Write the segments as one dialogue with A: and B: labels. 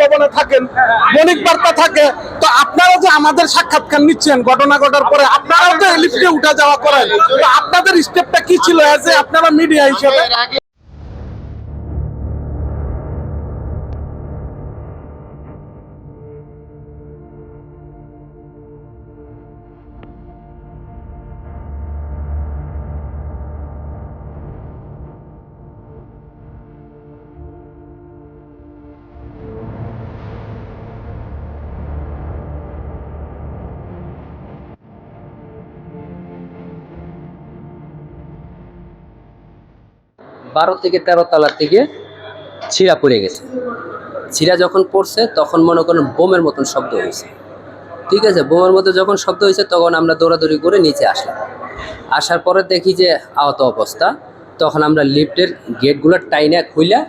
A: ভবনে থাকেন বণিক বার্তা থাকে তো আপনারা যে আমাদের সাক্ষাৎকার নিচ্ছেন ঘটনা ঘটার পরে আপনারাও তো লিফটে উঠা যাওয়া করেন তো আপনাদের স্টেপটা কি ছিল আপনারা মিডিয়া হিসেবে?
B: বারো থেকে তেরো তলার থেকে ছিঁড়া পড়ে গেছে। ছিঁড়া যখন পড়ছে, তখন মনে করেন বোমের মতন শব্দ হয়েছে। ঠিক আছে, বোমের মতো যখন শব্দ হয়েছে, তখন আমরা দৌড়াদৌড়ি করে নিচে আসলাম। আসার পরে দেখি যে আহত অবস্থা। তখন আমরা লিফটের গেটগুলো টাইনে খুইলা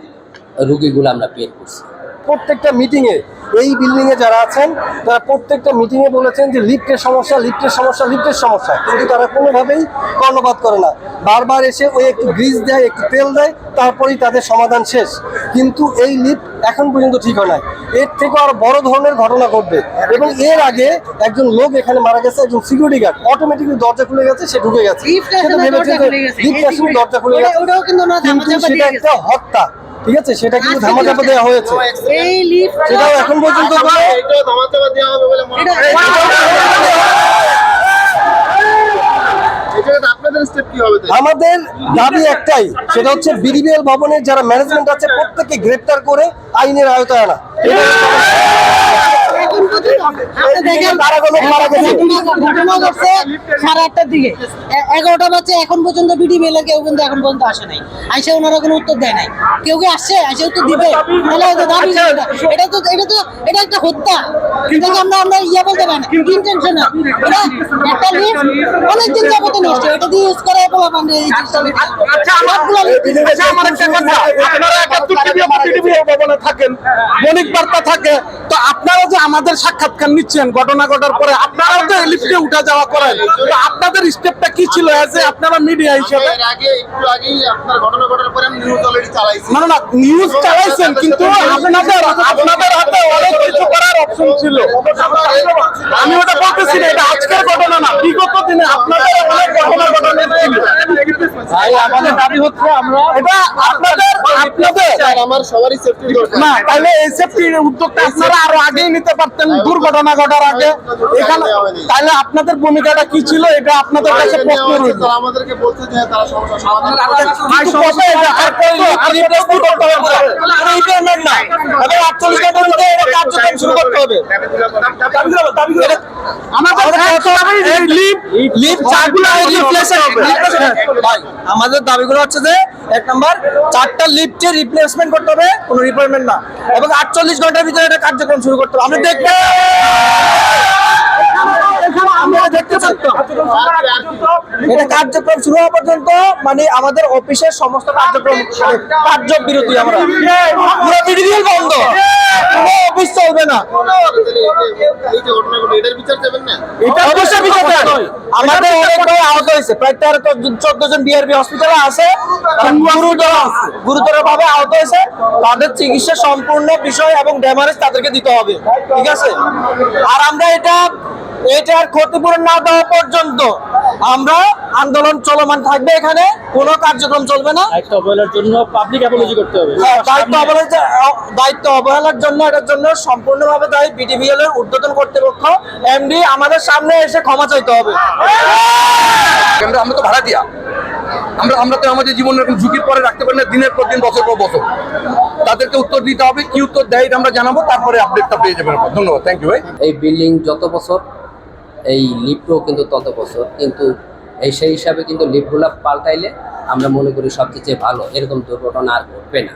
B: রুগীগুলো আমরা বের করছি।
C: প্রত্যেকটা মিটিংয়ে এই বিল্ডিং এ যারা আছেন তারা প্রত্যেকটা মিটিং এ বলেছেন যে লিফটের সমস্যা লিফটের সমস্যা লিফটের সমস্যা। কিন্তু তারা কোনোভাবেই কর্ণপাত করে না। বারবার এসে ওই একটু গ্রিজ দেয় একটু তেল দেয় তারপরেই তাদের সমাধান শেষ। কিন্তু এই লিফট এখন পর্যন্ত ঠিক হয় না এর থেকে আর বড় ধরনের ঘটনা ঘটবে। এবং এর আগে একজন লোক এখানে মারা গেছে একজন সিকিউরিটি গার্ড অটোমেটিকলি দরজা খুলে গেছে সে ঢুকে গেছে।
D: লিফট আসলে দরজা খুলে গেছে।
C: লিফট আসলে দরজা খুলে
D: ওটা-
C: গেছে।
D: ওটাও কিন্তু না
C: কিন্তু
D: ধামাচাপা
C: সেটা একটা হত্যা। ঠিক আছে সেটা কিন্তু ধামাচাপা দেওয়া হয়েছে। সেটাও এখন পর্যন্ত আমাদের দাবি একটাই সেটা হচ্ছে বিডিবিএল ভবনের যারা ম্যানেজমেন্ট আছে প্রত্যেককে গ্রেপ্তার করে আইনের আয়তায় আনা।
D: সাড়ে আটটার দিকে। এগারোটা বাজছে এখন পর্যন্ত বিডি মেলে কেউ কিন্তু এখন পর্যন্ত আসে নাই। আইসে ওনারা কোনো উত্তর দেয় নাই। কেউ কি আসছে? আইসে উত্তর দিবে? তাহলে হয়তো দাবি এটা। এটা তো এটা তো এটা একটা হত্যা। এটাকে আমরা আমরা ইয়া বলতে পারি না। ইন্টেনশন এটা একটা লিফট অনেকদিন যাবত নষ্ট। এটা দিয়ে ইউজ করে এই জিনিসটা
A: আচ্ছা আমার আচ্ছা আমার একটা কথা। আপনারা একাত্তর টিভি টিভি থাকেন। বণিক বার্তা থাকে। তো আপনারা যে আমাদের সাক্ষাৎকার নিচ্ছেন ঘটনা ঘটার পরে আপনারাও তো লিফটে উঠা যাওয়া করেন। তো আপনাদের স্টেপটা কি ছিল এজ আপনারা মিডিয়া হিসেবে?
E: আগে একটু আগেই আপনার ঘটনা ঘটার পরে আমি নিউজ অলরেডি চালাইছি।
A: না না নিউজ চালাইছেন কিন্তু আপনাদের আপনাদের হাতে অনেক কিছু করার অপশন ছিল। আমি ওটা বলতেছি না এটা আজকের ঘটনা না বিগত দিনে আপনাদের অনেক ঘটনা ঘটনা ছিল
C: ভাই আমাদের দাবি হচ্ছে আমরা
A: এটা আপনাদের আপনাদের।
E: আমার সবারই সেফটি দরকার।
A: না তাহলে এই সেফটির উদ্যোগটা আপনারা আরও আগেই নিতে পারতেন দুর্ঘটনা ঘটার আগে। এখানে তাহলে আপনাদের ভূমিকাটা কি ছিল এটা আপনাদের কাছে প্রশ্ন রইল।
E: আমাদেরকে বলছে যে তারা সমস্যা সমাধান
A: আর? আর করতে এবং 48 ঘণ্টার মধ্যে এটা কার্যক্রম শুরু করতে হবে। আমাদের এই লিফট লিফট চারগুলো রিপ্লেসের ভাই আমাদের দাবিগুলো হচ্ছে যে এক নম্বর চারটা লিফটের রিপ্লেসমেন্ট করতে হবে কোনো রিপেয়ারমেন্ট না। এবং আটচল্লিশ ঘণ্টার ভিতরে এটা কার্যক্রম শুরু করতে হবে। আপনি দেখতে আমরা দেখতে চাই এটা কার্যক্রম শুরু হওয়া পর্যন্ত মানে আমাদের অফিসের সমস্ত কার্যক্রম আমরা। বন্ধ। কোনো অফিস চলবে না।
E: এই যে ঘটনাগুলো এটার বিচার দেবেন না
A: এটা অবশ্যই বিচার আমাদের অনেক ভাই আহত হয়েছে। প্রায় তেরো চোদ্দ জন বিআরবি হসপিটালে আছে। গুরুতর গুরুতর ভাবে আহত হয়েছে। তাদের চিকিৎসা সম্পূর্ণ বিষয় এবং ড্যামারেজ তাদেরকে দিতে হবে। ঠিক আছে? আর আমরা এটা এটার ক্ষতিপূরণ না দেওয়া পর্যন্ত আমরা আন্দোলন চলমান থাকবে এখানে কোনো কার্যক্রম চলবে না।
C: দায়িত্ব অবহেলার জন্য পাবলিক অ্যাপোলজি করতে হবে।
A: হ্যাঁ, দায়িত্ব অবহেলার দায়িত্ব অবহেলার জন্য এটার জন্য সম্পূর্ণভাবে দায়ী বিডিভিএল এর ঊর্ধ্বতন কর্তৃপক্ষ এমডি আমাদের সামনে এসে ক্ষমা চাইতে হবে।
F: আমরা আমরা তো ভাড়া দিয়া। আমরা আমরা তো আমাদের জীবন এরকম ঝুঁকির পরে রাখতে পারি না দিনের পর দিন বছর পর বছর। তাদেরকে উত্তর দিতে হবে কি উত্তর দেয় আমরা জানাব তারপরে আপডেটটা পেয়ে যাবেন ধন্যবাদ থ্যাংক ইউ ভাই।
B: এই বিল্ডিং যত বছর এই লিফটও কিন্তু তত বছর কিন্তু এই সেই হিসাবে কিন্তু লিফটগুলো পাল্টাইলে আমরা মনে করি সবচেয়ে ভালো। এরকম দুর্ঘটনা আর ঘটবে না।